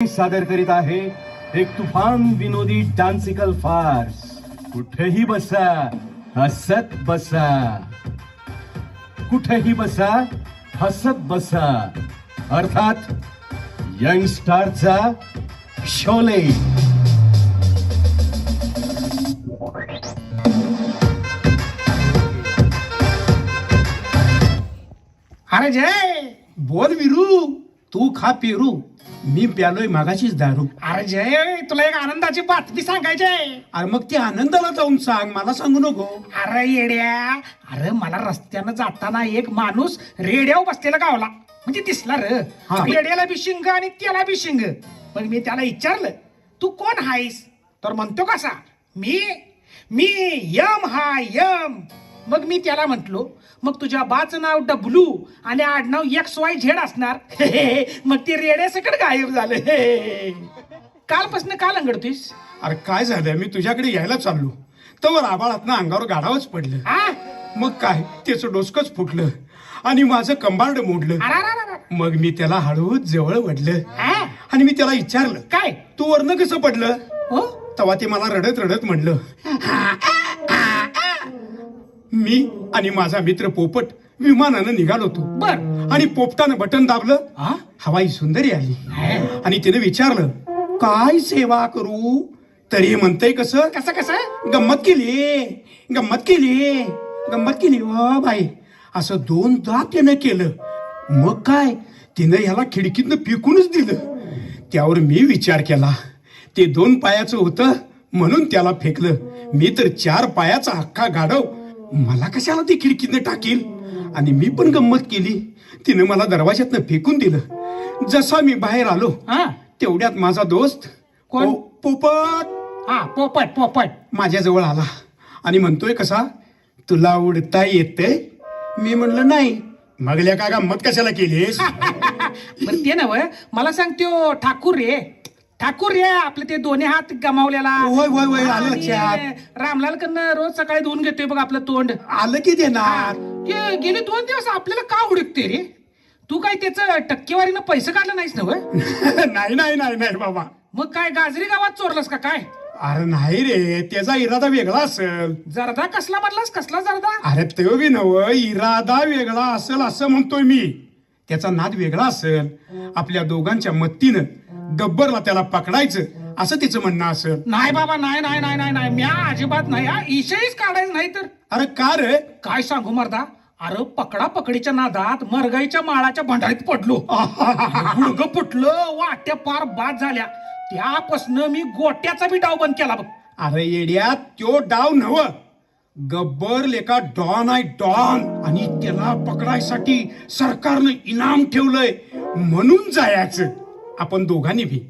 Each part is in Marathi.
सादर करीत आहे एक तुफान विनोदी डान्सिकल फार्स. कुठेही बसा हसत बसा. कुठेही बसा हसत बसा. अर्थात यंग स्टारचा शोले अरे जय बोल विरू तू खा पेरू. मी प्यालोय मागाशीच दारू. अरे जय तुला एक आनंदाची बातमी सांगायची आहे. अरे मग ते आनंदाला जाऊन सांग मला सांगू नको. अरे येड्या अरे मला रस्त्यानं जाताना एक माणूस रेड्यावर बसलेला गावला. म्हणजे दिसला र. हा. रेड्याला बी शिंग आणि त्याला बी शिंग. मग मी त्याला विचारलं तू कोण हायस तर म्हणतो कसा मी मी यम हा यम. मग मी त्याला म्हंटलो मग तुझ्या बाचं नाव डब्लू आणि आडनाव एक्स वाय झेड असणार. मग ते रेड्यासकड गायब झालं. कालपासून का लंगडतोयस? अरे काय झालं? मी तुझ्याकडे यायला चाललो. तर आबाळातनं अंगावर गाडावच पडलं. मग काय? त्याचं डोसकच फुटलं. आणि माझं कंबार्ड मोडलं. मग मी त्याला हळूच जवळ वडलं? आणि मी त्याला विचारलं काय? तू वरनं कसं पडलं? हो? तेव्हा ते मला रडत रडत म्हणलं. मी आणि माझा मित्र पोपट विमानानं निघालो होतो. बर. आणि पोपटानं बटन दाबलं. हा? हवाई सुंदरी आली. आणि तिने विचारलं काय सेवा करू? तरी म्हणतय कसं? कसं कसं? गंमत केली. गंमत केली. गंमत केली वा बाई. असं दोनदा त्यानं केलं. मग काय? तिनं ह्याला खिडकीतनं फेकूनच दिलं. त्यावर मी विचार केला. ते दोन पायाचं होतं म्हणून त्याला फेकलं. मी तर चार पायाचा अख्खा गाडव मला कशाला ते खिडकीतनं टाकील? आणि मी पण गंमत केली. तिनं मला दरवाज्यातनं फेकून दिलं. जसा मी बाहेर आलो हा. तेवढ्यात माझा दोस्त कोण? पो- पोपट! हा पोपट पोपट. माझ्याजवळ आला. आणि म्हणतोय कसा तुला उडता येते मी म्हणलं नाही. मगल्या का गंमत कशाला केलीस? बर ते नव मला सांगतो ठाकूर रे. ठाकूर रे आपले ते दोन्ही हात गमावलेला. होय, होय, होय, आलं आणि लक्षात. रामलाल कडनं रोज सकाळी धुवून घेतोय बघ आपलं तोंड. आलं की देणार. ते गेले दोन दिवस आपल्याला का उडकते रे? तू काय त्याचं टक्केवारीनं पैसे काढलं नाहीस ना नाही नाही नाही नाही बाबा. मग काय गाजरी गावात चोरलंस का काय? अरे नाही रे त्याचा इरादा वेगळा असेल. जरदा कसला म्हणलास कसला जरदा? अरे तो बी नव इरादा वेगळा असेल असं म्हणतोय मी. त्याचा नाद वेगळा असेल. आपल्या दोघांच्या मत्तीनं गब्बरला त्याला पकडायचं असं तिचं म्हणणं असेल नाही बाबा नाही नाही नाही नाही नाही. म्या अजिबात नाही हा. इशेच काढायचं नाही तर. अरे का रे? काय सांगू मर्दा? अरे पकडा पकडीच्या नादात मरगाईच्या माळाच्या भंडारीत पडलो. गुडग फुटलं वाट्या पार बाद झाल्या. त्यापासनं मी गोट्याचा बी डाव बंद केला बघ. अरे येड्या त्यो डाव नव. गब्बर लेका डॉन आहे डॉन. आणि त्याला पकडायसाठी सरकारनं इनाम ठेवलंय. म्हणून जायचं. आपण दोघांनी भी.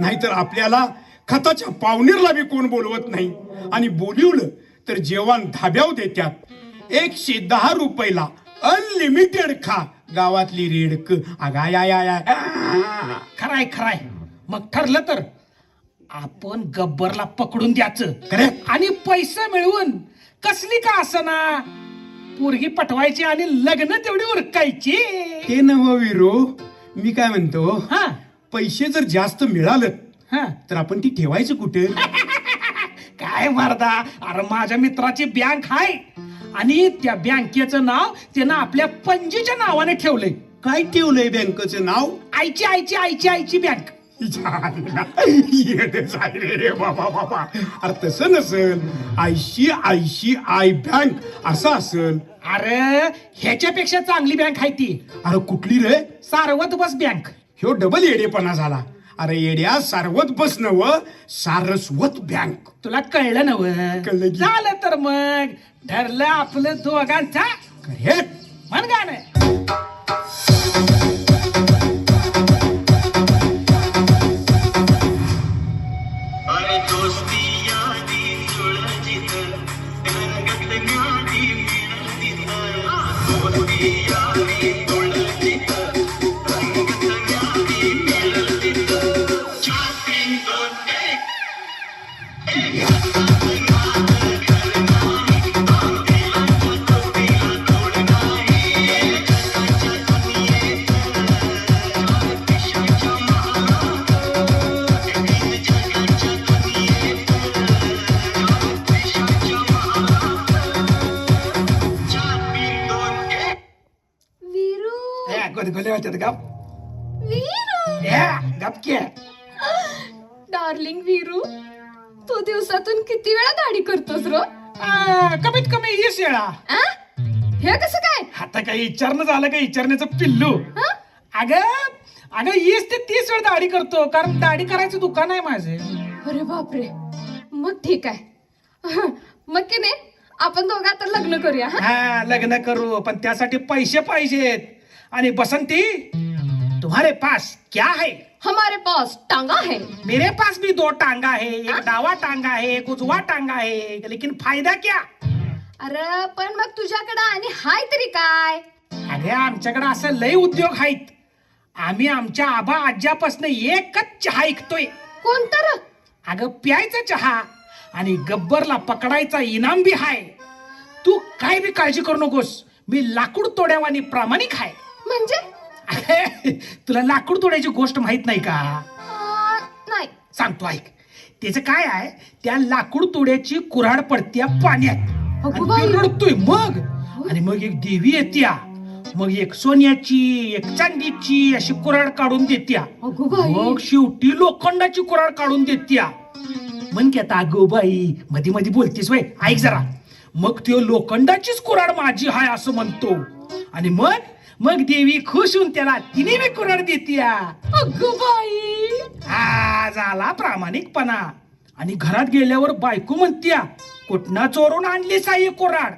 नाहीतर आपल्याला खताच्या पावणीरला बी कोण बोलवत नाही. आणि बोलिवलं तर जेवण धाब्याव देत्यात. एकशे दहा रुपयाला अनलिमिटेड खा गावातली रेडक. आगाय आय आय आय. खराय खराय. मग ठरलं तर आपण गब्बरला पकडून द्यायचं. Correct. आणि पैसे मिळवून कसली का असना? पोरगी पटवायची आणि लग्न तेवढी उरकायची. ते नव विरो. मी काय म्हणतो? हा. पैसे जर जास्त मिळालं हा. तर आपण ती ठेवायचं कुठे? काय मारदा? अरे माझ्या मित्राची बँक आहे आणि त्या बँकेचं नाव त्यानं आपल्या पणजीच्या नावाने ठेवलंय. काय ठेवलंय बँकेचं नाव? आईची आईची आईची आईची बँक. रे बाबा बाबा अरे तसं नसेल. आयशी आयशी आय बँक असं असेल. अरे ह्याच्यापेक्षा चांगली बँक आहे ती. अरे कुठली रे? सार्वत बस बँक. ह्यो डबल येडेपणा झाला. अरे येड्या सारवत बस नव सारस्वत बँक तुला कळलं नव? कळलं की. झालं तर मग. ठरलं आपलं दोघांचा. करेक्ट म्हण बोलतात गप. वीरू? या, गपके डार्लिंग वीरू तू दिवसातून किती वेळा दाढी करतोस रो? आ, कमीत कमी वीस वेळा. आ? हे कसं काय? आता काही विचारणं झालं का विचारण्याचं पिल्लू? हा? अगं अगं वीस ते तीस वेळ दाढी करतो कारण दाढी करायचं दुकान आहे माझे. अरे बापरे. मग ठीक आहे. मग की नाही? आपण दोघं आता लग्न करूया हा? हा लग्न करू पण त्यासाठी पैसे पाहिजेत. आणि बसंती तुम्हारे पास क्या है? हमारे पास टांगा है। मेरे पास भी दो टांगा है एक डावा टांगा है एक उजवा टांगा है लेकिन फायदा क्या? अरे पण मग तुझ्याकडे आणि हाय तरी काय? अरे आमच्याकडे असं लय उद्योग आहेत. आम्ही आमच्या आबा आज्यापासून एकच चहा ऐकतोय. कोणतं र? अगं प्यायचा चहा आणि गब्बरला पकडायचा इनाम बी हाय. तू काय बी काळजी करू नकोस. मी लाकूड तोड्यावानी प्रामाणिक आहे म्हणजे? अरे, तुला लाकूड तोड्याची गोष्ट माहीत नाही का? नाही. सांगतो ऐक. त्याचं काय आहे? त्या लाकूड तोड्याची कुऱ्हाड पडत्या पाण्यात. अगो आणि बाई. ती रडतोय मग. आणि मग एक देवी येत्या. मग एक सोन्याची एक चांदीची अशी कुऱ्हाड काढून देत्या. अगो बाई. मग शेवटी लोखंडाची कुऱ्हाड काढून देत्या. म्हण की आता अगो बाई मध्ये मध्ये बोलतीस वय. ऐक जरा. मग त्यो लोखंडाचीच कुऱ्हाड माझी हाय असं म्हणतो. आणि मग मग देवी खुश होऊन त्याला तिने बी कुऱ्हाड देत्या. अगो बाई. हा झाला प्रामाणिकपणा. आणि घरात गेल्यावर बायको म्हणत्या कुठना चोरून आणली साई कोराड?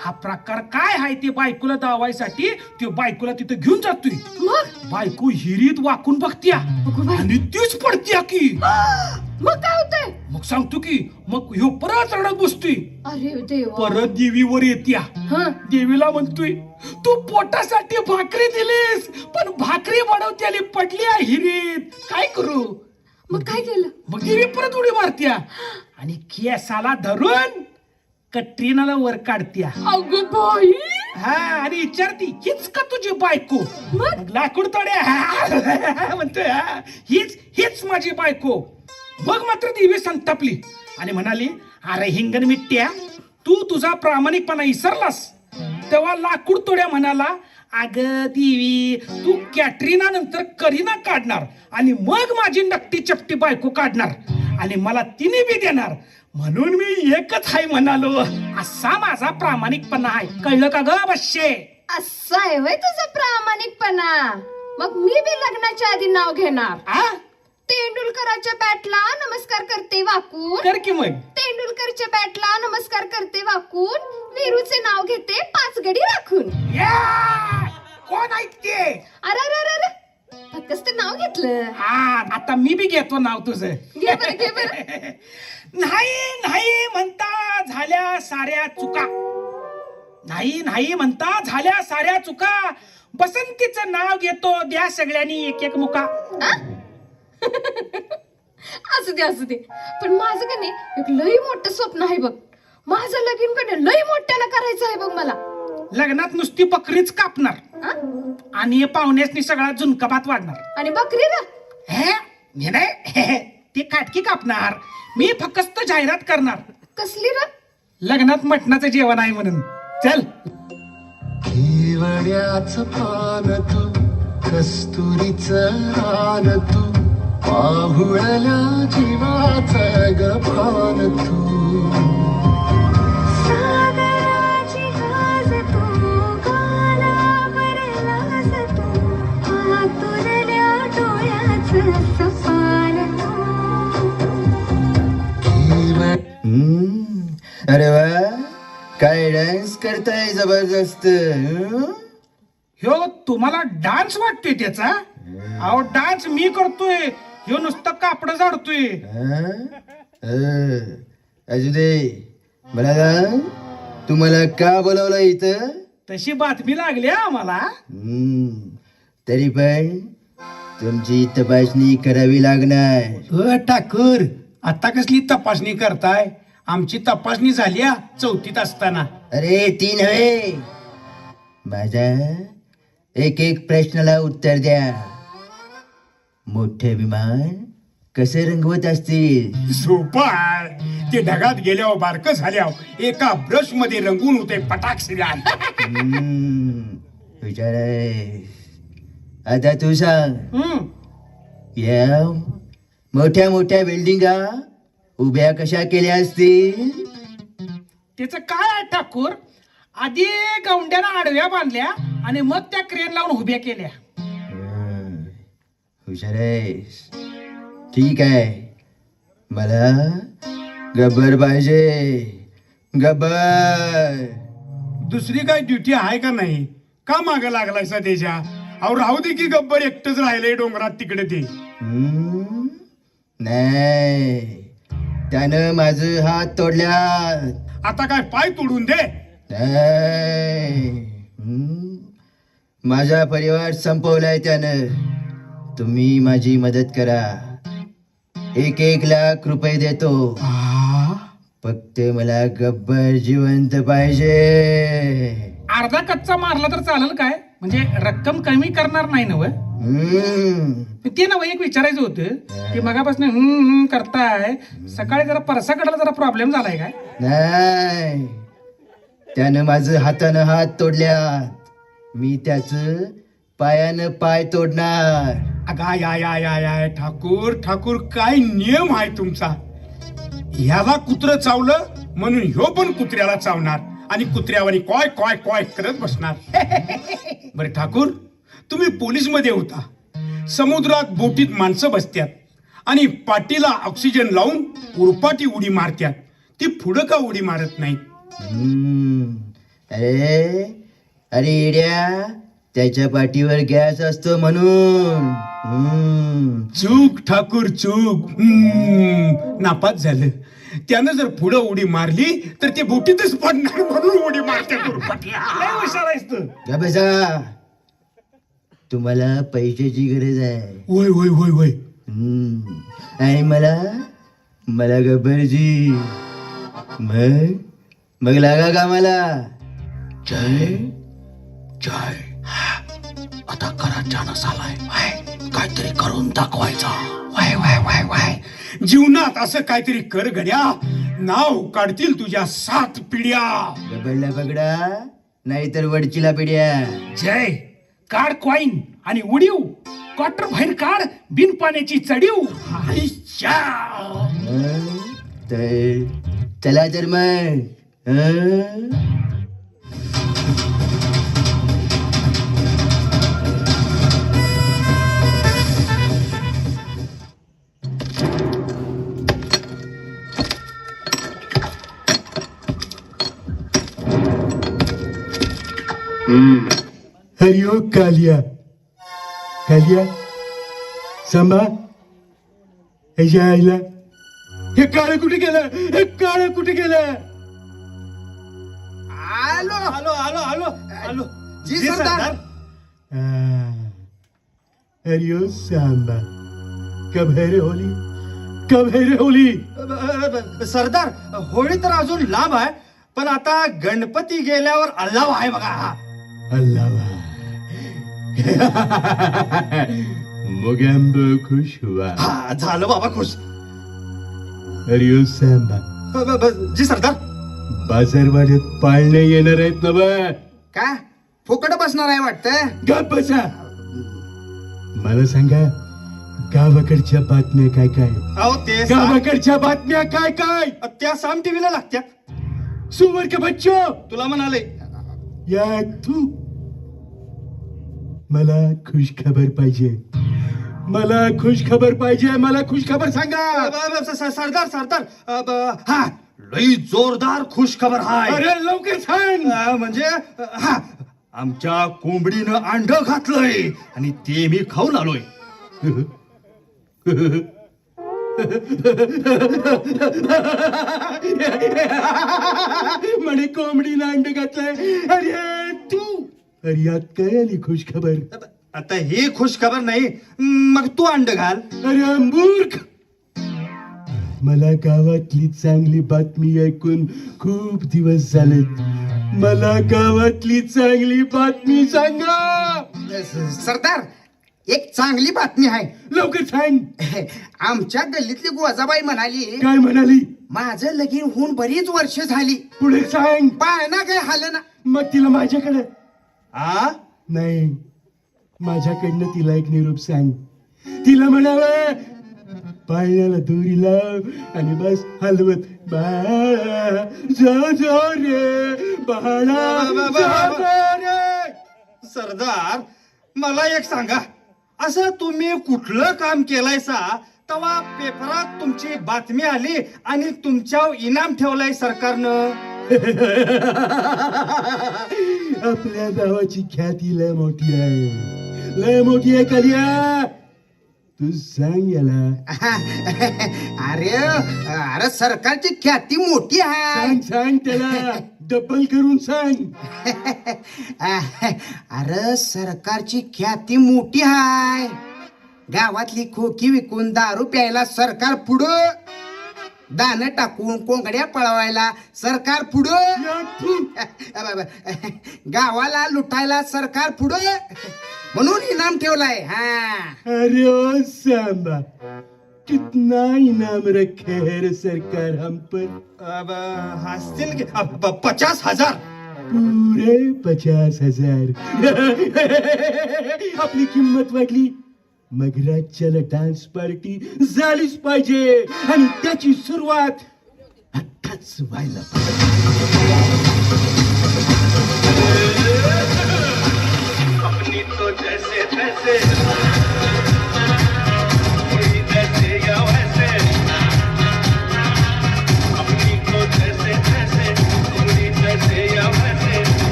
हा प्रकार काय आहे ते बायकोला दावायसाठी? तो बायकोला तिथं घेऊन जातोय. मग? बायको हिरीत वाकून बघत्या. अगो बाई. आणि तीच पडत्या की. मग काय होतंय? मग सांगतो की मग ह्यो परत रडत बसतोय. अरे देवा. परत देवीवर येत्या. हा? देवीला म्हणतोय तू पोटासाठी भाकरी दिलीस पण भाकरी बनवत्याली पडली आहे हिरीत. काय करू? मग काय केलं? मग देवी परत उडी मारत्या. आणि केसाला धरून कट्रीनाला वर काढत्या. अगो बाई. हा आणि विचारती हीच का तुझी बायको? मग? मग लाकूड तोड्या. म्हणतोय हा, हीच हीच माझी बायको. मग मात्र देवी संतापली आणि म्हणाली अरे हिंगण मिट्ट्या तू तुझा प्रामाणिकपणा विसरलास तेव्हा लाकूड तोड्या म्हणाला अग देवी तू कॅटरीना नंतर करीना काढणार आणि मग माझी नकटी चपटी बायको काढणार आणि मला तिने बी देणार. म्हणून मी एकच हाय म्हणालो असा माझा प्रामाणिकपणा आहे. कळलं का ग बश्ये असं आहे तुझा प्रामाणिकपणा. मग मी बी लग्नाच्या आधी नाव घेणार. आ? तेंडुलकराच्या बॅटला नमस्कार करते वाकून. कर की मग. तेंडुलकरच्या बॅटला नमस्कार करते वाकून. वीरूचे नाव घेते पाच गडी राखून. या! कोण ऐकते अरे अरे अरे अरे. फक्तच ते नाव घेतलं. हा आता मी बी घेतो नाव तुझं. घे बरं घे बरं. नाही नाही म्हणता झाल्या साऱ्या चुका. नाही नाही म्हणता झाल्या साऱ्या चुका. बसंतीचं नाव घेतो द्या सगळ्यांनी एक एक मुका. आ? असू दे असू दे. पण माझं का नाही एक लई मोठं स्वप्न आहे बघ. माझं लगीन कडे लई मोठ्यानं करायचं आहे बघ मला. लग्नात नुसती बकरीच कापणार. आ? आणि पाहुण्यासनी सगळा झुणका भात वाढणार. आणि बकरी ना? हे मी नाही ती काटकी कापणार. मी फक्त जाहिरात करणार. कसली र? लग्नात मटणाचं जेवण आहे म्हणून. चल. केवड्याच पान तू कस्तुरीच रान तू. पाहुळल्या जीवाच सागराची गाज तू अरे वा. काय डान्स करताय जबरदस्त हं? ह्यो तुम्हाला डान्स वाटतोय त्याचा? अहो डान्स मी करतोय. ह्यो नुसतं कापड झाडतोय? अं, असू दे मला सांग तुम्हाला का बोलावलं इथं? तशी बातमी लागली हा आम्हाला. हम्म, तरी पण तुमची तपासणी करावी लागणार. अ ठाकूर आता कसली तपासणी करताय? आमची तपासणी झाली हा चौथीत असताना. अरे ती नव्हे. माझा एक एक प्रश्नाला उत्तर द्या. मोठे विमान कसे रंगवत असतील? सोपं ते ढगात गेल्यावर बारकं झाल्यावर एका ब्रशमध्ये रंगून होते पटाक हुशार आहे आता तू सांग. या मोठ्या मोठ्या बिल्डिंगा उभ्या कशा केल्या असतील? त्याचं काय आहे ठाकूर? आधी गौंड्यानं आडव्या बांधल्या आणि मग त्या क्रेन लावून उभ्या केल्या. हुशार आहेस ठीक आहे. मला गब्बर पाहिजे. गब्बर. दुसरी काय ड्युटी आहे का नाही? का माग लागलायसा त्याच्या? अहो राहू दे की गब्बर एकटंच राहिलंय डोंगरात तिकडे ते? नाही. त्यानं माझं हात तोडल्यात. आता काय पाय तोडून दे. नाही? माझा परिवार संपवलाय त्यानं. तुम्ही माझी मदत करा. एक एक लाख रुपये देतो. फक्त मला गब्बर जिवंत पाहिजे. अर्धा कच्चा मारला तर चालेल काय? म्हणजे रक्कम कमी करणार नाही नव. ते नव एक विचारायचं होतं. की मगापासून हम्म हम्म करताय. सकाळी जरा परसाकडला जरा प्रॉब्लेम झालाय काय? नाही. त्यानं माझं हातानं हात तोडल्यात. मी त्याच पायानं पाय तोडणार. अगा या या या या ठाकूर ठाकूर काय नियम आहे तुमचा? ह्याला कुत्र चावलं म्हणून ह्यो पण कुत्र्याला चावणार आणि कुत्र्यावर कॉय कॉय कॉय करत बसणार. बरे ठाकूर तुम्ही पोलीसमध्ये होता. समुद्रात बोटीत माणसं बसत्यात आणि पाठीला ऑक्सिजन लावून उरपाटी उडी मारत्यात. ती पुढं का उडी मारत नाही अरे अरे इड्या त्याच्या पाठीवर गॅस असतो म्हणून. चूक ठाकूर चूक. नापास झालं. त्यानं जर पुढं उडी मारली तर ते बोटीतच पडणार म्हणून उडी मारत्यात उरपाटी. लय हुशार आहेस तू. का बसा तुम्हाला पैशाची गरज आहे. होय होय होय होय. आणि मला मला गब्बरजी. मग मग लागा का मला जय जय आता खरा चानस आलाय काहीतरी करून दाखवायचा. वाय वाय वाय वाय जीवनात असं काहीतरी कर घड्या नाव काढतील तुझ्या सात पिढ्या. गब्बरला पकडा. नाहीतर वडचीला पिढ्या. जय. काढ क्वाईन आणि उडीव. क्वार्टर बाहेर काढ. बिन पाण्याची चढीव. आईच्या. हं? तर? चला तर मग. हं? हरिओ कालिया. कालिया. सांबा ह्याच्या आईला. हे काळ कुठे गेलं? हे काळ कुठे गेलं? आलो आलो आलो आलो आलो जी सरदार. हरिओ सांबा कब है रे होली? कब है रे होली? सरदार होळी तर अजून लांब आहे पण आता गणपती गेल्यावर अल्लाव आहे बघा. हा मोगॅम्बो खुश हुआ हा झालं बाबा खुश हरिओ सांबा ब- ब- ब- जी सरदार बाजारवाड्यात पाळणे येणार आहेत ना बा का फुकट बसणार आहे वाटतं गप बसा मला सांगा गावाकडच्या बातम्या काय काय अहो ते साम- गावाकडच्या बातम्या काय काय त्या साम टीव्हीला लागत्यात सुवर के बच्चो तुला म्हणाले या तू मला खुश खबर पाहिजे मला खुश खबर पाहिजे मला खुश खबर सांगा ब- ब- स- स- सरदार सरदार अ, ब- हा लई जोरदार खुश खबर हाय अरे लवकर सांग अ, म्हणजे अ, हा आमच्या कोंबडीनं अंड घातलंय आणि ते मी खाऊन आलोय म्हणे कोंबडीनं अंड घातलंय. अरे तू. अरे यात काय आली खुश खबर आता ही खुश खबर नाही मग तू अंड घाल. अरे मूर्ख मला गावातली चांगली बातमी ऐकून खूप दिवस झालेत. मला गावातली चांगली बातमी सांगा. सरदार एक चांगली बातमी आहे. लवकर सांग. आमच्या गल्लीतली गोजाबाई म्हणाली काय म्हणाली? माझं लगीन होऊन बरीच वर्ष झाली. पुढे सांग. पाळणा काय हाल ना. मग तिला माझ्याकडे. आ? नाही. माझ्याकडनं तिला एक निरोप सांग. तिला म्हणावं पाळण्याला दोरी लाव आणि बस हलवत बाळा जा जा रे बाळा. जा जा रे. सरदार मला एक सांगा. असं तुम्ही कुठलं काम केलंय सा तेव्हा पेपरात तुमची बातमी आली आणि तुमच्यावर इनाम ठेवलाय सरकारनं. आपल्या गावाची ख्याती लय मोठी आहे. लय मोठी आहे कलिया तू सांग याला. अरे अरे सरकारची ख्याती मोठी आहे. सांग सांग त्याला. डबल करून सांग. अरे सरकारची ख्याती मोठी आहे गावातली खोकी विकून दारू प्यायला सरकार पुढं. दाणं टाकून कोंबड्या पळवायला सरकार पुढं. गावाला लुटायला सरकार पुढं. म्हणून इनाम ठेवलाय हा. अरे सांबा कितना इनाम रखे है रे सरकार हम पर। अब, हसतील की अब, प- पचास हजार। पुरे पचास हजार। आपली किंमत वाढली मग राज्याला डान्स पार्टी झालीच पाहिजे आणि त्याची सुरुवात आत्ताच व्हायला पाहिजे. अपनी तो जैसे तैसे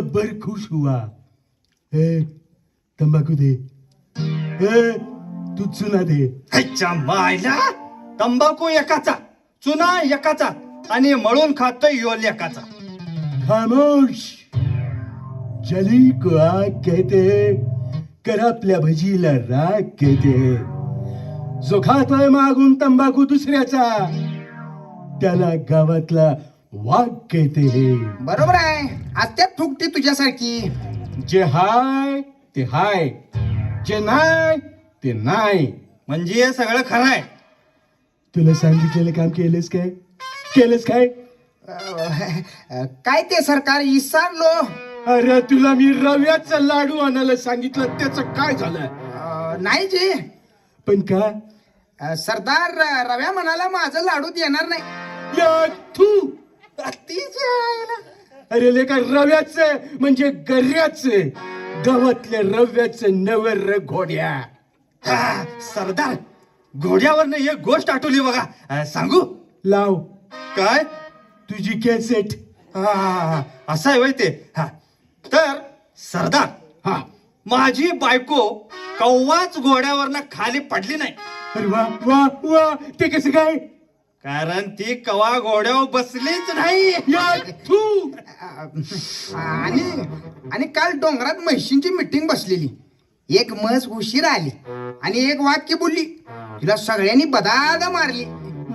गब्बर खुश हुआ. ए तंबाखू दे. ए तू चुना दे. ह्याच्या मायला. तंबाखू एकाचा चुना एकाचा आणि मळून खातोय योल एकाचा खामोश. जली को आग कहते हैं करापल्या भजीला राग कहते जो खातोय मागून तंबाखू दुसऱ्याचा त्याला गावातला वाघ कहते हैं। बरोबर आहे. आत्यात फुगते तुझ्यासारखी. जे हाय ते हाय. जे नाय ते नाही. म्हणजे हे सगळं खरं आहे. तुला सांगितलेलं काम केलंस काय? केलंस काय? अं, काय ते सरकार विसरलो अरे तुला मी रव्याचा लाडू आणायला सांगितलं त्याचं काय झालं? अं, नाही जी. पण का? अं, सरदार रव्या म्हणाला माझं लाडू देणार नाही. या तू अरे लेका रव्याच म्हणजे गर्याच गावातल्या रव्याच नवर र घोड्या. हा, सरदार घोड्यावरनं एक गोष्ट आठवली बघा. अं, सांगू? लाव. काय? तुझी कॅसेट हा, हा, हा, असं आहे वय ते. हा. तर सरदार हा. माझी बायको कव्वाच घोड्यावरनं खाली पडली नाही. अरे वा वा वा. ते कसं काय? कारण ती कवा घोड्यावर बसलीच नाही. आणि आणि काल डोंगरात म्हशींची मिटिंग बसलेली. एक म्हस उशीर आली आणि एक वाक्य बोलली. तिला सगळ्यांनी बदादा मारली.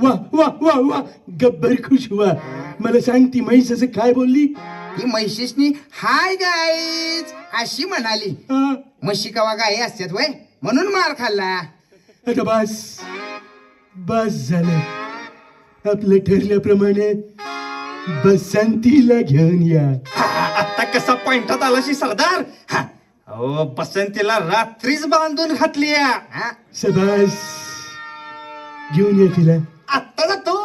वा वा वा वा. गब्बर खुश हुआ मला सांग ती म्हैस असं काय बोलली? ती म्हशीसनी हाय गाईज अशी म्हणाली. हा? म्हशी कवा गाई असतात वय? म्हणून मार खाल्ला. आता बस. बस झालं. आपलं ठरल्याप्रमाणे बसंतीला घेऊन या. आता कसा पॉइंटात आलाशी सरदार? हा. अहो बसंतीला रात्रीच बांधून घातली हा. सबास घेऊन या तिला. आता जातो.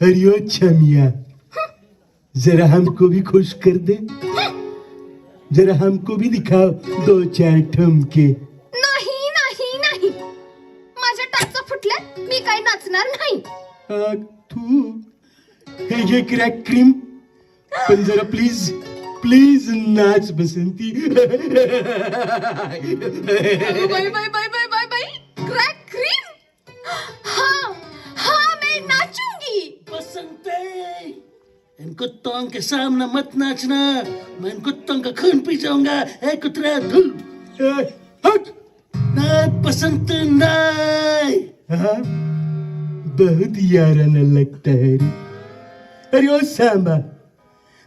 अरे ओ छमिया जरा हमको भी खुश कर दे. जरा हमको भी दिखाओ दो चार ठुमके. नाचणार नाही. तू हे घे क्रॅक क्रीम पण जरा प्लीज प्लीज नाच बसंती. बाई बाई बाई बाई बाई बाई क्रैक क्रीम हाँ हाँ मैं नाचूंगी. बसंते इन कुत्तों के सामने मत नाचना मैं इन कुत्तों का खून पी जाऊंगा ए कुतरा धुल। ए, हट! नाही पसंत नाही हाँ? बहुत याराना लगता है रे अरे ओ सांबा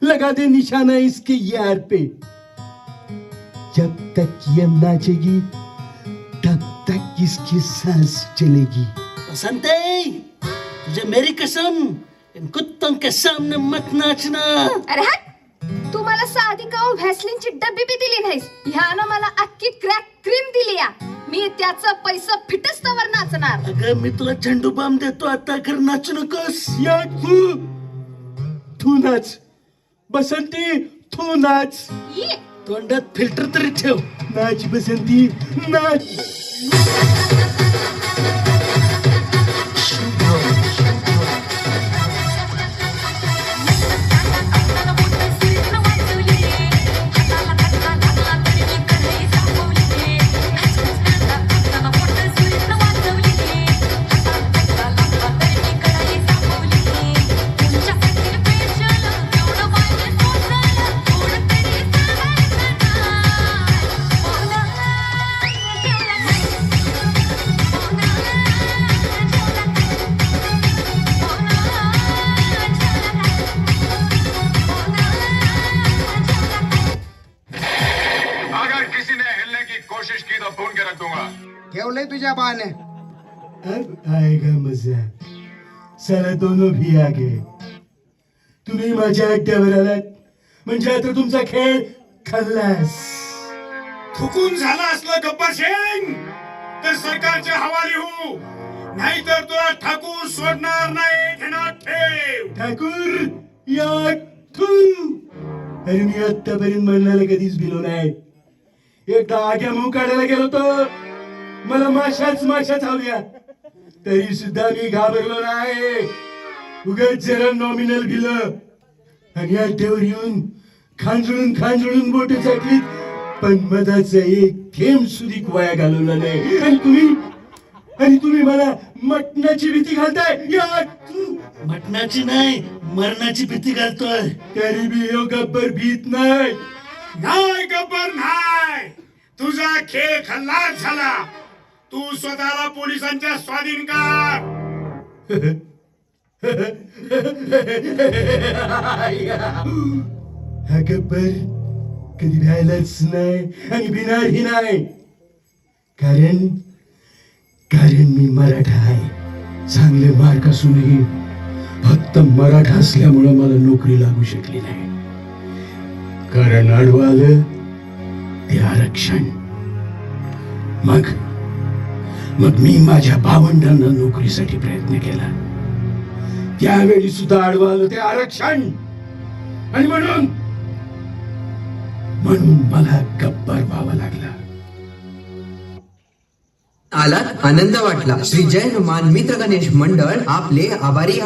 लगा दे निशाना इसके यार पे। जब तक ये नाचेगी तब तक इसकी सांस चलेगी। पसंत है तुझे मेरी कसम इन कुत्तों के सामने मत नाचना। अरे हट। मला साधी का व्हॅसलिनची डब्बी बी दिली नाहीस? ह्यानं मला अख्खी क्रॅक क्रीम दिली या. मी त्याचं पैसे फिटच तवर नाचणार. अगं मी तुला झेंडू बाम देतो आता कर नाचू नकोस. या तू. तू नाच. बसंती तू नाच. ये. तोंडात फिल्टर तरी ठेव. नाच बसंती नाच. साला दोनों भी आ गए तुम्ही माझ्या अड्ड्यावर आलात. म्हणजे आता तुमचा खेळ खल्लास. थुकून झाला असलं गब्बर शेंग तर सरकारच्या हवाली हो. नाहीतर तुला ठाकूर सोडणार नाही घेणार ठेव. ठाकूर या थू अरे मी आतापर्यंत म्हणणाला कधीच भिलो नाही. एकदा आग्या मुंग काढायला गेलो तर मला माशाच माशा चावल्या तरी सुद्धा मी घाबरलो नाही. उगाच जरा नॉमिनल भिलं आणि अड्ड्यावर येऊन खांजळून खांजळून बोट चाटलीत. पण मधाचा एक थेंब सुधी वाया घालवला नाही. आणि तुम्ही आणि तुम्ही मला मटणाची भीती घालताय? या. मटणाची नाही मरणाची भीती घालतोय. तरी बी ह्यो गब्बर भीत नाही. नाही गब्बर नाही. तुझा खेळ खल्लास झाला. तू स्वतःला पोलिसांच्या स्वाधीन कर. हा गब्बर कधी भ्यायलाच नाही आणि भिणारही नाही. कारण कारण मी मराठा आहे. चांगले मार्क असूनही फक्त मराठा असल्यामुळं मला नोकरी लागू शकली नाही. कारण आडवं आलं ते आरक्षण. मग मग मी माझ्या भावंडांना नोकरीसाठी प्रयत्न केला. त्यावेळी सुद्धा आडवं ते आरक्षण. आणि म्हणून म्हणून मला गप्पर व्हावं लागला. आलात आनंद वाटला. श्री जैन मान मित्र गणेश मंडळ आपले आभारी